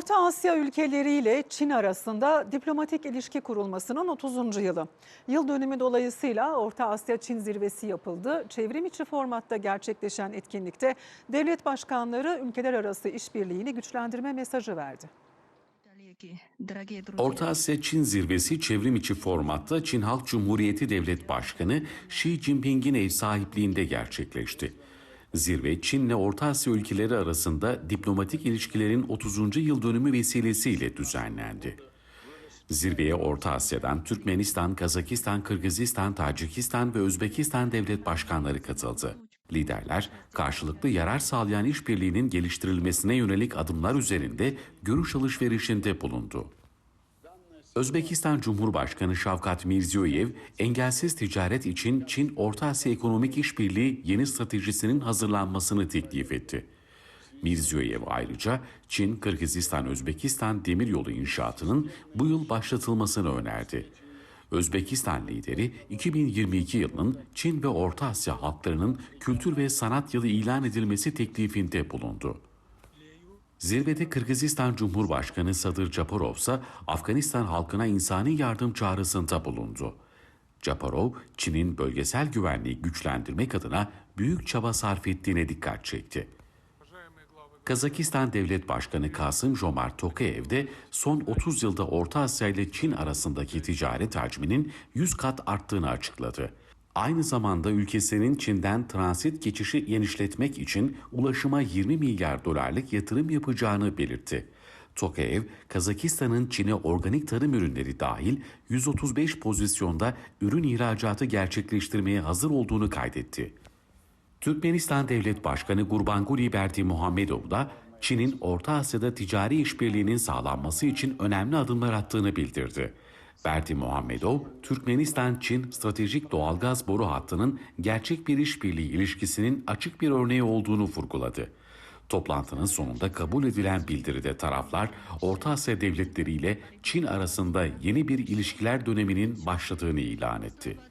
Orta Asya ülkeleriyle Çin arasında diplomatik ilişki kurulmasının 30. yılı. Yıl dönümü dolayısıyla Orta Asya Çin zirvesi yapıldı. Çevrim içi formatta gerçekleşen etkinlikte devlet başkanları ülkeler arası işbirliğini güçlendirme mesajı verdi. Orta Asya Çin zirvesi çevrim içi formatta Çin Halk Cumhuriyeti Devlet Başkanı Xi Jinping'in ev sahipliğinde gerçekleşti. Zirve Çin'le Orta Asya ülkeleri arasında diplomatik ilişkilerin 30. yıl dönümü vesilesiyle düzenlendi. Zirveye Orta Asya'dan Türkmenistan, Kazakistan, Kırgızistan, Tacikistan ve Özbekistan devlet başkanları katıldı. Liderler karşılıklı yarar sağlayan işbirliğinin geliştirilmesine yönelik adımlar üzerinde görüş alışverişinde bulundu. Özbekistan Cumhurbaşkanı Şavkat Mirziyoyev, engelsiz ticaret için Çin-Orta Asya Ekonomik İşbirliği yeni stratejisinin hazırlanmasını teklif etti. Mirziyoyev ayrıca Çin, Kırgızistan, Özbekistan demiryolu inşaatının bu yıl başlatılmasını önerdi. Özbekistan lideri 2022 yılının Çin ve Orta Asya halklarının kültür ve sanat yılı ilan edilmesi teklifinde bulundu. Zirvede Kırgızistan Cumhurbaşkanı Sadır Japarov ise Afganistan halkına insani yardım çağrısında bulundu. Japarov, Çin'in bölgesel güvenliği güçlendirmek adına büyük çaba sarf ettiğine dikkat çekti. Kazakistan Devlet Başkanı Kasım Jomart Tokayev de son 30 yılda Orta Asya ile Çin arasındaki ticaret hacminin 100 kat arttığını açıkladı. Aynı zamanda ülkesinin Çin'den transit geçişi genişletmek için ulaşıma 20 milyar dolarlık yatırım yapacağını belirtti. Tokayev, Kazakistan'ın Çin'e organik tarım ürünleri dahil 135 pozisyonda ürün ihracatı gerçekleştirmeye hazır olduğunu kaydetti. Türkmenistan Devlet Başkanı Gurbanguly Berdi Muhammedov da Çin'in Orta Asya'da ticari işbirliğinin sağlanması için önemli adımlar attığını bildirdi. Berdi Muhammedov, Türkmenistan-Çin stratejik doğalgaz boru hattının gerçek bir işbirliği ilişkisinin açık bir örneği olduğunu vurguladı. Toplantının sonunda kabul edilen bildiride taraflar Orta Asya devletleriyle Çin arasında yeni bir ilişkiler döneminin başladığını ilan etti.